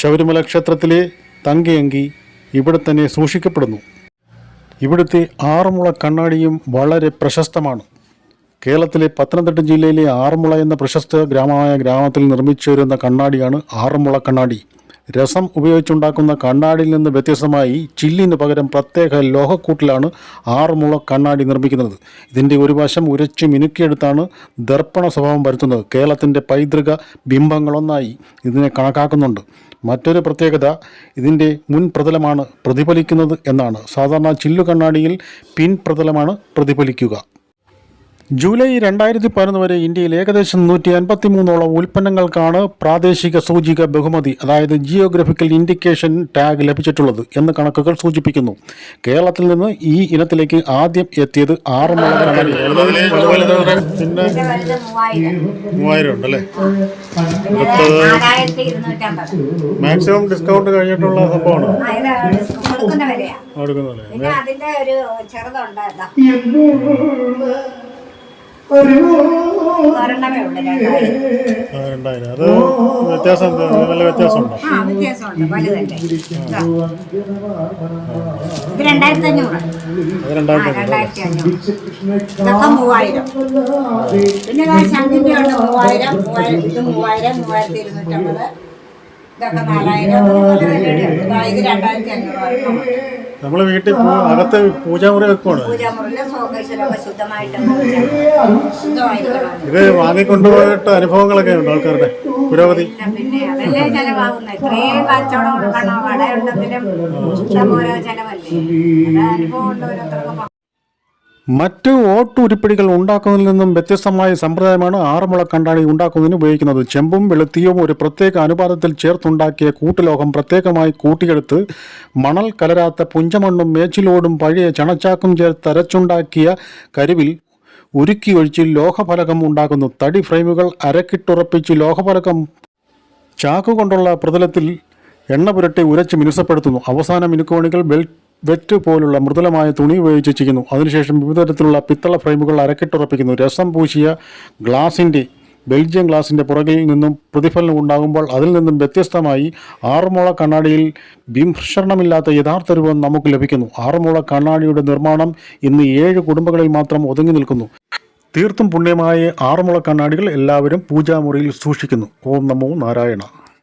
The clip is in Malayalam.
ശബരിമല ക്ഷേത്രത്തിലെ തങ്കയങ്കി ഇവിടെ തന്നെ സൂക്ഷിക്കപ്പെടുന്നു. ഇവിടുത്തെ ആറന്മുള കണ്ണാടിയും വളരെ പ്രശസ്തമാണ്. കേരളത്തിലെ പത്തനംതിട്ട ജില്ലയിലെ ആറന്മുള എന്ന പ്രശസ്ത ഗ്രാമമായ ഗ്രാമത്തിൽ നിർമ്മിച്ചു വരുന്ന കണ്ണാടിയാണ് ആറന്മുള കണ്ണാടി. രസം ഉപയോഗിച്ചുണ്ടാക്കുന്ന കണ്ണാടിയിൽ നിന്ന് വ്യത്യസ്തമായി ചില്ലിന് പകരം പ്രത്യേക ലോഹക്കൂട്ടിലാണ് ആറുമുള കണ്ണാടി നിർമ്മിക്കുന്നത്. ഇതിന്റെ ഒരു വശം ഉരച്ച് മിനുക്കിയെടുത്താണ് ദർപ്പണ സ്വഭാവം വരുത്തുന്നത്. കേരളത്തിന്റെ പൈതൃക ബിംബങ്ങളൊന്നായി ഇതിനെ കണക്കാക്കുന്നുണ്ട്. മറ്റൊരു പ്രത്യേകത ഇതിന്റെ മുൻ പ്രതലമാണ് പ്രതിഫലിക്കുന്നത് എന്നാണ്. സാധാരണ ചില്ലു കണ്ണാടിയിൽ പിൻ പ്രതലമാണ് പ്രതിഫലിക്കുക. ജൂലൈ രണ്ടായിരത്തി പതിനൊന്ന് വരെ ഇന്ത്യയിൽ ഏകദേശം നൂറ്റി അൻപത്തി മൂന്നോളം ഉൽപ്പന്നങ്ങൾക്കാണ് പ്രാദേശിക സൂചിക ബഹുമതി അതായത് ജിയോഗ്രഫിക്കൽ ഇൻഡിക്കേഷൻ ടാഗ് ലഭിച്ചിട്ടുള്ളത് എന്ന് കണക്കുകൾ സൂചിപ്പിക്കുന്നു. കേരളത്തിൽ നിന്ന് ഈ ഇനത്തിലേക്ക് ആദ്യം എത്തിയത് ആറന്മുള ഇത് മാക്സിമം ഡിസ്കൗണ്ട് കഴിഞ്ഞിട്ടുള്ള സംഭവമാണ്? അതിന്റെ ഒരു ചെറുതുണ്ട് ഇതാ. ഒരെണ്ണമേ ഉള്ളു രണ്ടായിരം. അത് വ്യത്യാസം? നല്ല വ്യത്യാസമുണ്ടോ. ഇതാ. രണ്ടായിരത്തി അഞ്ഞൂറ് രണ്ടായിരത്തി അഞ്ഞൂറ് മൂവായിരം. പിന്നെ ശംഖിന്റെ ഉണ്ട് മൂവായിരം മൂവായിരം ഇത് മൂവായിരം മൂവായിരത്തി ഇരുന്നൂറ്റമ്പത്. ഇതൊക്കെ നാലായിരം. ഇതാ രണ്ടായിരത്തി അഞ്ഞൂറ്. നമ്മൾ വീട്ടിൽ അകത്ത് പൂജാമുറി വെക്കുവാണ് ഇത് വാങ്ങിക്കൊണ്ടുപോയിട്ട് അനുഭവങ്ങളൊക്കെ ഉണ്ട് ആൾക്കാരുടെ? പുരോഗതി? ചെലവല്ലേ മറ്റ് ഓട്ടുരുപ്പിടികൾ ഉണ്ടാക്കുന്നതിൽ നിന്നും വ്യത്യസ്തമായ സമ്പ്രദായമാണ് ആറന്മുള കണ്ടാണി ഉണ്ടാക്കുന്നതിന് ഉപയോഗിക്കുന്നത്. ചെമ്പും വെളുത്തിയും ഒരു പ്രത്യേക അനുപാതത്തിൽ ചേർത്തുണ്ടാക്കിയ കൂട്ടുലോഹം പ്രത്യേകമായി കൂട്ടിയെടുത്ത് മണൽ കലരാത്ത പുഞ്ചമണ്ണും മേച്ചിലോടും പഴയ ചണച്ചാക്കും ചേർത്ത് അരച്ചുണ്ടാക്കിയ കരുവിൽ ഉരുക്കി ഒഴിച്ച് ലോഹഫലകം ഉണ്ടാക്കുന്നു. തടി ഫ്രെയിമുകൾ അരക്കിട്ടുറപ്പിച്ച് ലോഹഫലകം ചാക്കുകൊണ്ടുള്ള പ്രതലത്തിൽ എണ്ണ പുരട്ടി ഉരച്ച് മിനുസപ്പെടുത്തുന്നു. അവസാന മിനുക്കോണികൾ ബെൽ വെറ്റ് പോലുള്ള മൃദുലമായ തുണി ഉപയോഗിച്ച് ചെയ്യുന്നു അതിനുശേഷം വിവിധ തരത്തിലുള്ള പിത്തള ഫ്രെയിമുകൾ അരക്കിട്ടുറപ്പിക്കുന്നു. രസം പൂശിയ ഗ്ലാസിന്റെ ബെൽജിയം ഗ്ലാസിന്റെ പുറകിൽ നിന്നും പ്രതിഫലനം ഉണ്ടാകുമ്പോൾ അതിൽ നിന്നും വ്യത്യസ്തമായി ആറുമുള കണ്ണാടിയിൽ ബിംഭരണമില്ലാത്ത യഥാർത്ഥ രൂപം നമുക്ക് ലഭിക്കുന്നു. ആറുമുള കണ്ണാടിയുടെ നിർമ്മാണം ഇന്ന് ഏഴ് കുടുംബങ്ങളിൽ മാത്രം ഒതുങ്ങി നിൽക്കുന്നു. തീർത്തും പുണ്യമായ ആറുമുള കണ്ണാടികൾ എല്ലാവരും പൂജാമുറിയിൽ സൂക്ഷിക്കുന്നു. ഓം നമോ നാരായണ.